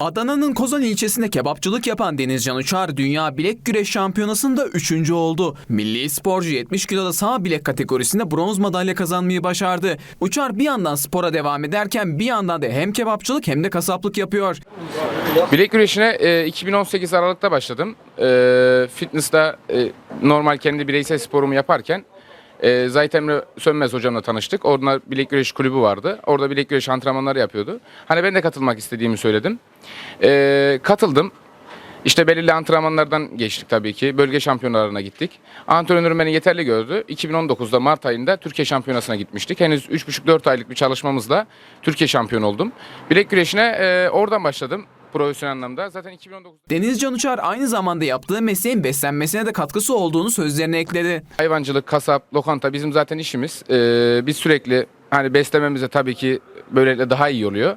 Adana'nın Kozan ilçesinde kebapçılık yapan Denizcan Uçar Dünya Bilek Güreş Şampiyonası'nda 3. oldu. Milli sporcu 70 kiloda sağ bilek kategorisinde bronz madalya kazanmayı başardı. Uçar bir yandan spora devam ederken bir yandan da hem kebapçılık hem de kasaplık yapıyor. Bilek güreşine e, 2018 Aralık'ta başladım. E, fitness'ta e, normal kendi bireysel sporumu yaparken e, Zahit Emre Sönmez hocamla tanıştık. Orada bilek güreşi kulübü vardı. Orada bilek güreşi antrenmanları yapıyordu. Hani ben de katılmak istediğimi söyledim. E, katıldım. İşte belirli antrenmanlardan geçtik tabii ki. Bölge şampiyonalarına gittik. Antrenörüm beni yeterli gördü. 2019'da Mart ayında Türkiye şampiyonasına gitmiştik. Henüz 3,5-4 aylık bir çalışmamızla Türkiye şampiyon oldum. Bilek güreşine e, oradan başladım profesyonel anlamda. Zaten 2019 Denizcan Uçar aynı zamanda yaptığı mesleğin beslenmesine de katkısı olduğunu sözlerine ekledi. hayvancılık, kasap, lokanta bizim zaten işimiz. Ee, biz sürekli hani beslememize tabii ki böylelikle daha iyi oluyor.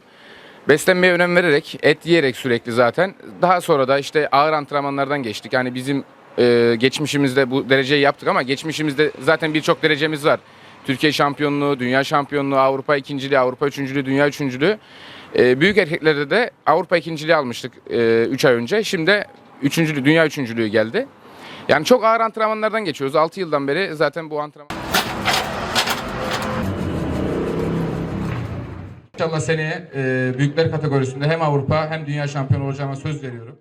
Beslenmeye önem vererek, et yiyerek sürekli zaten. Daha sonra da işte ağır antrenmanlardan geçtik. Yani bizim e, geçmişimizde bu dereceyi yaptık ama geçmişimizde zaten birçok derecemiz var. Türkiye şampiyonluğu, dünya şampiyonluğu, Avrupa ikinciliği, Avrupa üçüncülüğü, dünya üçüncülüğü. E, büyük erkeklerde de Avrupa ikinciliği almıştık 3 ay önce. Şimdi üçüncülüğü, dünya üçüncülüğü geldi. Yani çok ağır antrenmanlardan geçiyoruz. 6 yıldan beri zaten bu antrenman... İnşallah seneye e, büyükler kategorisinde hem Avrupa hem dünya şampiyonu olacağıma söz veriyorum.